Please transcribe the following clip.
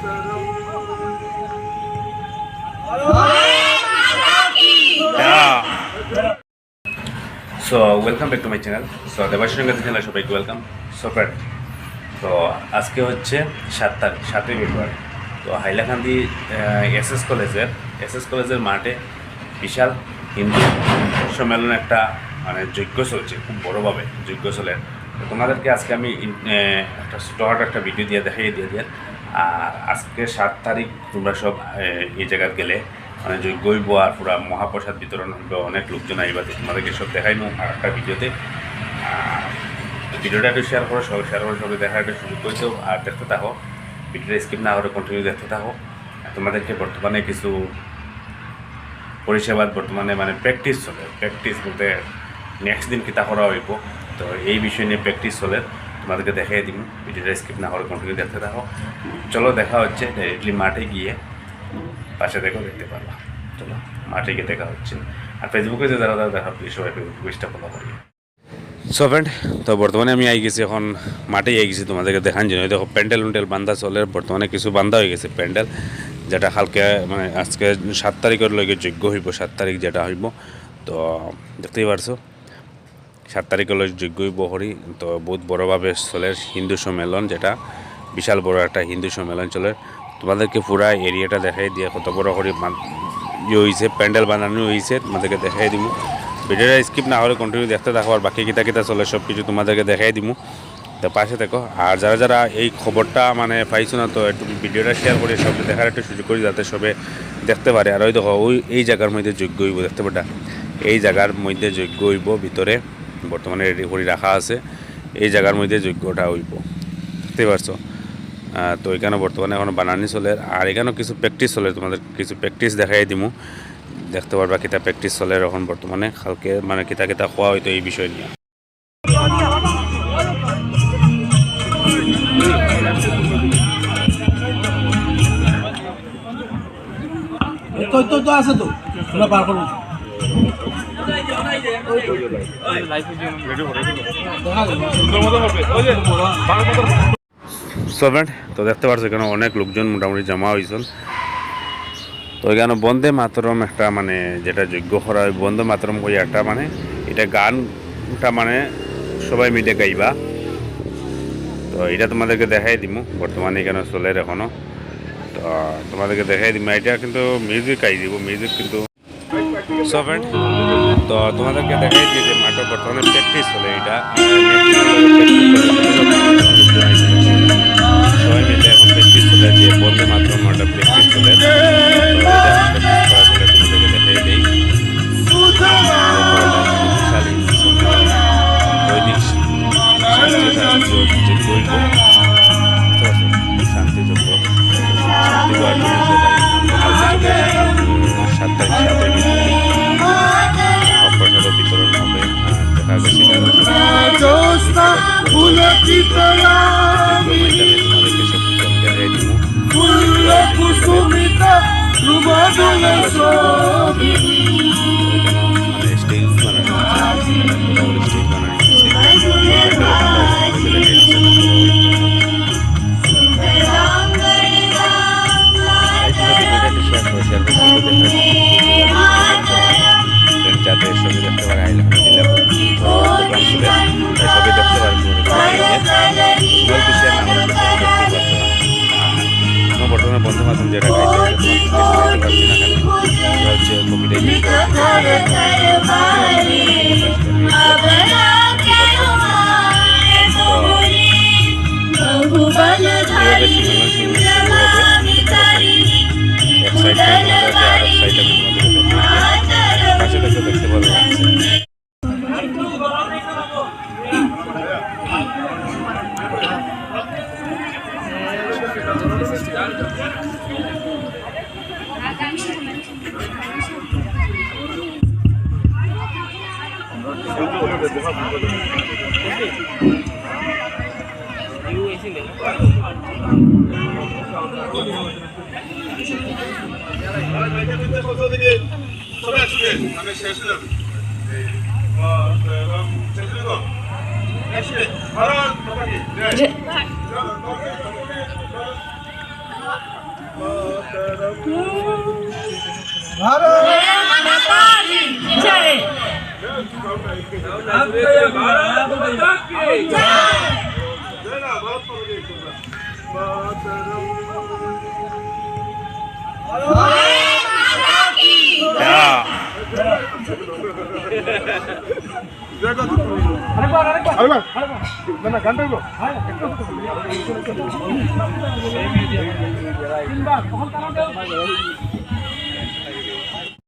So welcome back to my channel so Debashini Gandhi channel সবাইকে welcome so friend তো আজকে হচ্ছে সাত তারিখ, সাতই ফেব্রুয়ারি। তো হাইলাকান্দি এস এস কলেজের, এস এস কলেজের মাঠে বিশাল হিন্দু সম্মেলন একটা মানে যজ্ঞ চলছে খুব বড়োভাবে যজ্ঞ চলে তোমাদেরকে আজকে আমি একটা স্টট একটা ভিডিও দিয়ে দেখাই, দিয়ে দিয়ে আর আজকে সাত তারিখ তোমরা সব এই জায়গায় গেলে মানে হইব আর পুরা মহাপ্রসাদ বিতরণ হইব অনেক লোকজন আইবা, তো তোমাদেরকে সব দেখাই নো আর একটা ভিডিওতে। ভিডিওটা একটু শেয়ার করো, সবাই শেয়ার করে, সবাই দেখার একটা সুযোগ করে দাও আর দেখতে থাকো। ভিডিওটা স্কিপ না করে কন্টিনিউ দেখতে থাকো। তোমাদেরকে বর্তমানে কিছু পরিষেবার বর্তমানে মানে প্র্যাকটিস চলে। প্র্যাকটিস বলতে নেক্সট দিন কিতা করা হইব। তো এই বিষয় নিয়ে প্র্যাকটিস চলে। তোমাদেরকে দেখাই দিন ভিডিওটা স্কিপ না করে কন্টিনিউ দেখতে থাকো। চলো দেখা হচ্ছে ডাইরেক্টলি মাঠে গিয়ে। পাশে দেখো, দেখতে পারবা। চলো, মাঠে গিয়ে দেখা হচ্ছে। আর ফেসবুকে যে যারা যারা দেখা প্লিজ সবাই ফেসবুক পেজটা ফলো করি সো ফ্রেন্ড তো বর্তমানে আমি আই গেছি এখন মাঠেই আই গেছি তোমাদেরকে দেখান জন্য। দেখো, প্যান্ডেল উন্ডেল বান্ধা চলে। বর্তমানে কিছু বান্ধা হয়ে গেছে প্যান্ডেল, যেটা হালকা মানে আজকে সাত তারিখের লগে যোগ্য হইব, সাত তারিখ যেটা হইব। তো দেখতেই পারছ। সাত তারিখের লগে যোগ্য হইব হরি তো বহুত বড়োভাবে চলে হিন্দু সম্মেলন, যেটা বিশাল বড় একটা হিন্দু সম্মেলন চলে। তোমাদেরকে পুরা এরিয়াটা দেখাই দিয়ে কত বড় করে ইয়ে হয়েছে প্যান্ডেল বানানো হয়েছে তোমাদেরকে দেখাই দিব ভিডিওটা স্কিপ না হলে কন্টিনিউ দেখতে থাকো, আর বাকি কিতা কিতা চলে সব কিছু তোমাদেরকে দেখাই দিব তো পাশে দেখো, আর যারা যারা এই খবরটা মানে পাইছো না, তো একটু ভিডিওটা শেয়ার করে সব দেখার একটু সুযোগ করি যাতে সবে দেখতে পারে। আর ওই দেখো, ওই এই জায়গার মধ্যে যোগ্য হইব, দেখতে পাটা এই জায়গার মধ্যে যোগ্য হইব ভিতরে। বর্তমানে রেডি করে রাখা আছে। এই জায়গার মধ্যে যোগ্যটা হইব দেখতে পারছ। তো এখানে বর্তমানে এখন বানানি চলে। আর এখানেও কিছু প্র্যাকটিস চলে। তোমাদের কিছু প্র্যাকটিস দেখাই দিমু। দেখতে পারবা কিতা প্র্যাকটিস চলে এখন বর্তমানে। কালকে মানে কিতা কিতা খোয়া হয়তো এই বিষয় নিয়ে। তো আছে তো। পার করব তো দেখতে পারছ এখানে অনেক লোকজন মোটামুটি জমা হয়েছেন তো এখানে বন্দে মাতরম একটা মানে যেটা যোগ্য করা হয়, বন্দে মাতরম কই একটা মানে এটা গানটা মানে সবাই মিলে গাইবা। তো এটা তোমাদেরকে দেখাই দিব বর্তমানে এখানে চলে এখনও। তো তোমাদেরকে দেখাই দিব এটা কিন্তু মিউজিক আই দিব মিউজিক কিন্তু সভেন্ট তো তোমাদেরকে দেখাই দিই যে মাঠে বর্তমানে প্র্যাকটিস চলে এটা মানে বর্তমানে বন্ধু বান্ধব যেটা গাইতে পারছি না হচ্ছে কবিতা আমি শেষ ভারত ভারত! आपका भारत माता की जय भारत माता की जय गो